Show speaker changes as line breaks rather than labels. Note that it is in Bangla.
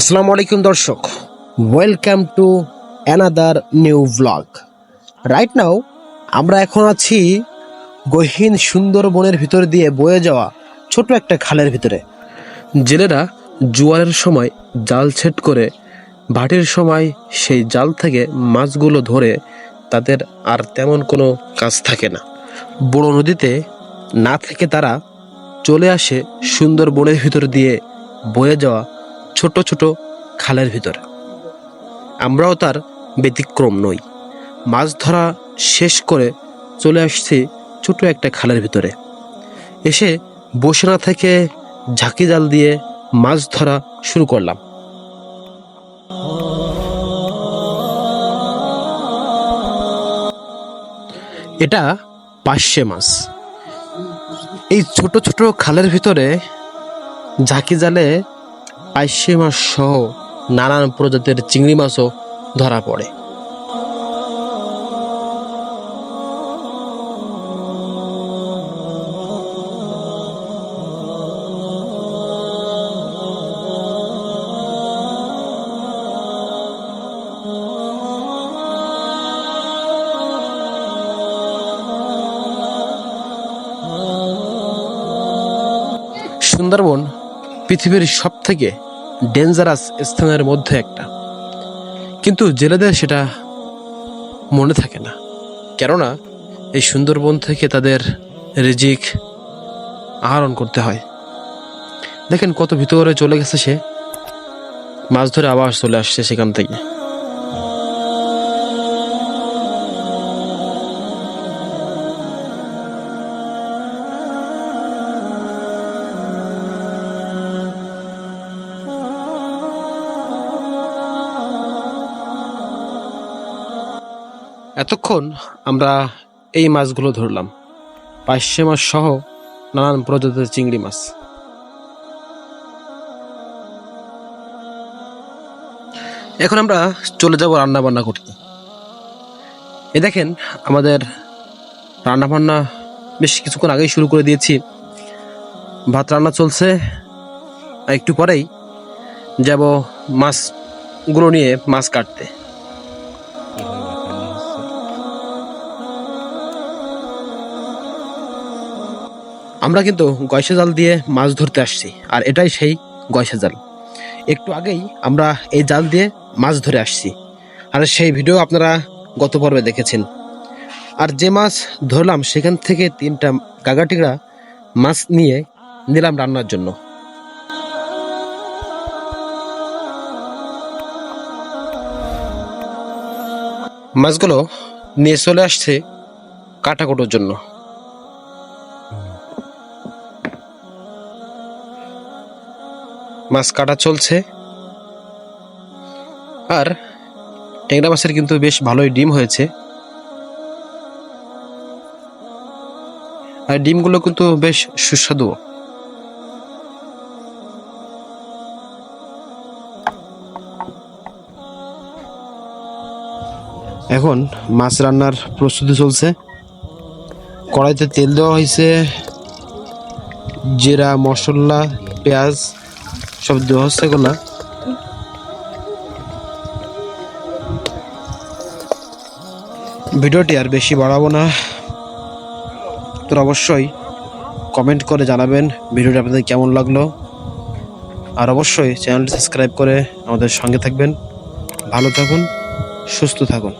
আসসালামু আলাইকুম দর্শক। Welcome to another new blog right now আমরা এখন আছি গহীন সুন্দর বনের ভিতর দিয়ে বয়ে যাওয়া ছোট একটা খালের ভিতরে। জেলেরা জোয়ারের সময় জাল ছেট করে, ভাটির সময় সেই জাল থেকে মাছগুলো ধরে তাদের আর তেমন কোনো কাজ থাকে না। বড় নদীতে না থেকে তারা চলে আসে সুন্দর বনের ভিতর দিয়ে বয়ে যাওয়া ছোট ছোট খালের ভিতর। আমরাও তার ব্যতিক্রম নই। মাছ ধরা শেষ করে চলে আসছি ছোট একটা খালের ভিতরে। এসে বসে না থেকে ঝাঁকি জাল দিয়ে মাছ ধরা শুরু করলাম। এটা পার্শে মাছ। এই ছোট ছোট খালের ভিতরে ঝাঁকি জালে পাইশে মাছ সহ নানান প্রজাতির চিংড়ি মাছও ধরা পড়ে। সুন্দরবন পৃথিবীর সব থেকে ডেঞ্জারাস স্থানের মধ্যে একটা। কিন্তু জেলেদের সেটা মনে থাকে না। কেননা এই সুন্দরবন থেকে তাদের রিজিক আহরণ করতে হয়। দেখেন কত ভিতরে চলে গেছে সে। মাছ ধরে আবার চলে আসছে সেখান থেকে। এতক্ষণ আমরা এই মাছগুলো ধরলাম। পাঁচশে মাছ সহ নানান প্রজাতির চিংড়ি মাছ। এখন আমরা চলে যাব রান্না বান্না করতে। এ দেখেন, আমাদের রান্না বান্না বেশ কিছুক্ষণ আগেই শুরু করে দিয়েছি। ভাত রান্না চলছে। একটু পরেই যাব মাছগুলো নিয়ে মাছ কাটতে। আমরা কিন্তু গয়সা জাল দিয়ে মাছ ধরতে আসছি, আর এটাই সেই গয়সা জাল। একটু আগেই আমরা এই জাল দিয়ে মাছ ধরে আসছি, আর সেই ভিডিও আপনারা গত পর্বে দেখেছেন। আর যে মাছ ধরলাম, সেখান থেকে তিনটা গাগাটিগড়া মাছ নিয়ে নিলাম রান্নার জন্য। মাছগুলো নিয়ে চলে আসছে কাটাকুটোর জন্য। মাছ কাটা চলছে। আর ট্যাংরা মাছের কিন্তু বেশ ভালোই ডিম হয়েছে। আর ডিমগুলো কিন্তু বেশ সুস্বাদু। এখন মাছ রান্নার প্রস্তুতি চলছে। কড়াইতে তেল দেওয়া হয়েছে। জিরা, মশলা, পেঁয়াজ সব দেওয়া হচ্ছে এগুলা ভিডিওটি আর বেশি বাড়াবো না। তো অবশ্যই কমেন্ট করে জানাবেন ভিডিওটি আপনাদের কেমন লাগল। আর অবশ্যই চ্যানেলটি সাবস্ক্রাইব করে আমাদের সঙ্গে থাকবেন। ভালো থাকুন, সুস্থ থাকুন।